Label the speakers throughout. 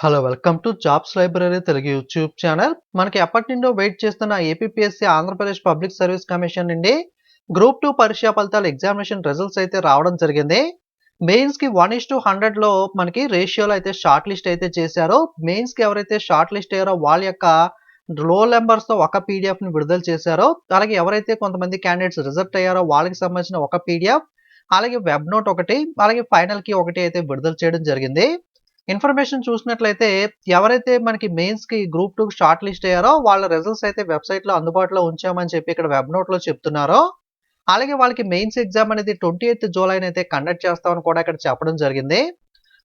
Speaker 1: Hello welcome to jobs library Telugu YouTube channel మనకి ఎప్పటి నుండో వెయిట్ చేస్తున్న APSC Andhra Pradesh public service commission నుండి గ్రూప్ టూ పరీక్షా ఫలితాల ఎగ్జామినేషన్ రిజల్ట్స్ అయితే రావడం జరిగింది. మెయిన్స్కి వన్ ఇస్ టు హండ్రెడ్లో మనకి రేషియోలో అయితే షార్ట్ లిస్ట్ అయితే చేశారో. మెయిన్స్కి ఎవరైతే షార్ట్ లిస్ట్ అయ్యారో వాళ్ళ యొక్క లో నెంబర్స్తో ఒక పీడిఎఫ్ని విడుదల చేశారో. అలాగే ఎవరైతే కొంతమంది క్యాండిడేట్స్ రిజెక్ట్ అయ్యారో వాళ్ళకి సంబంధించిన ఒక పీడిఎఫ్ అలాగే వెబ్ నోట్ ఒకటి అలాగే ఫైనల్కి ఒకటి అయితే విడుదల చేయడం జరిగింది. ఇన్ఫర్మేషన్ చూసినట్లయితే ఎవరైతే మనకి మెయిన్స్కి గ్రూప్ టూ షార్ట్ లిస్ట్ అయ్యారో వాళ్ళ రిజల్ట్స్ అయితే వెబ్సైట్లో అందుబాటులో ఉంచామని చెప్పి ఇక్కడ వెబ్ నోట్లో చెప్తున్నారో అలాగే వాళ్ళకి మెయిన్స్ ఎగ్జామ్ అనేది ట్వంటీ ఎయిత్ జూలై అయితే కండక్ట్ చేస్తామని కూడా ఇక్కడ చెప్పడం జరిగింది.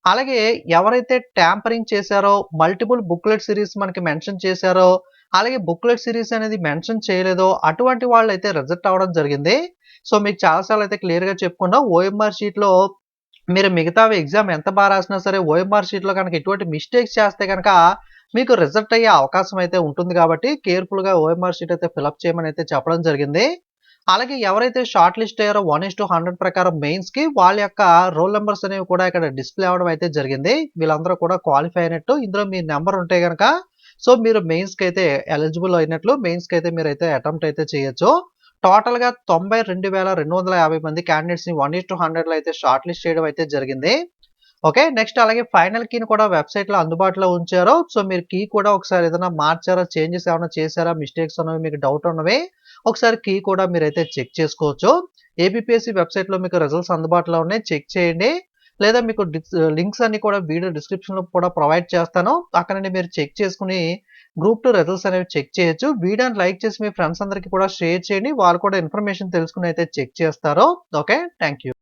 Speaker 1: అలాగే ఎవరైతే ట్యాంపరింగ్ చేశారో మల్టిపుల్ బుక్లెట్ సిరీస్ మనకి మెన్షన్ చేశారో అలాగే బుక్లెట్ సిరీస్ అనేది మెన్షన్ చేయలేదో అటువంటి వాళ్ళు అయితే రిజెక్ట్ అవ్వడం జరిగింది. సో మీకు చాలాసార్లు అయితే క్లియర్గా చెప్పుకున్నా. ఓఎంఆర్ షీట్లో మీరు మిగతా ఎగ్జామ్ ఎంత బాగా రాసినా సరే ఓఎంఆర్ షీట్లో కనుక ఎటువంటి మిస్టేక్స్ చేస్తే కనుక మీకు రిజల్ట్ అయ్యే అవకాశం అయితే ఉంటుంది కాబట్టి కేర్ఫుల్గా ఓఎంఆర్ షీట్ అయితే ఫిలప్ చేయమని అయితే చెప్పడం జరిగింది. అలాగే ఎవరైతే షార్ట్ లిస్ట్ అయ్యారో వన్ ఇస్ టు హండ్రెడ్ ప్రకారం మెయిన్స్కి వాళ్ళ యొక్క రోల్ నెంబర్స్ అనేవి కూడా ఇక్కడ డిస్ప్లే అవ్వడం అయితే జరిగింది. వీళ్ళందరూ కూడా క్వాలిఫై అయినట్టు ఇందులో మీ నెంబర్ ఉంటే కనుక సో మీరు మెయిన్స్కి అయితే ఎలిజిబుల్ అయినట్లు మెయిన్స్కి అయితే మీరు అయితే అటెంప్ట్ అయితే చేయొచ్చు. టోటల్గా తొంభై రెండు వేల రెండు వందల యాభై మంది క్యాండిడేట్స్ని వన్ ఇస్ టు హండ్రెడ్లో అయితే షార్ట్ లిస్ట్ చేయడం అయితే జరిగింది. ఓకే నెక్స్ట్ అలాగే ఫైనల్ కీని కూడా వెబ్సైట్లో అందుబాటులో ఉంచారు. సో మీరు కీ కూడా ఒకసారి ఏదైనా మార్చారా చేంజెస్ ఏమైనా చేశారా మిస్టేక్స్ ఉన్నవి మీకు డౌట్ ఉన్నవి ఒకసారి కీ కూడా మీరైతే చెక్ చేసుకోవచ్చు. ఏబిపిఎస్సి వెబ్సైట్లో మీకు రిజల్ట్స్ అందుబాటులో ఉన్నాయి. చెక్ చేయండి. లేదా మీకు లింక్స్ అన్ని కూడా వీడియో డిస్క్రిప్షన్లో కూడా ప్రొవైడ్ చేస్తాను. అక్కడ మీరు చెక్ చేసుకుని గ్రూప్ టూ రిజల్ట్స్ అనేవి చెక్ చేయొచ్చు. వీడియోని లైక్ చేసి మీ ఫ్రెండ్స్ అందరికీ కూడా షేర్ చేయండి. వాళ్ళు కూడా ఇన్ఫర్మేషన్ తెలుసుకుని అయితే చెక్ చేస్తారో. Okay thank you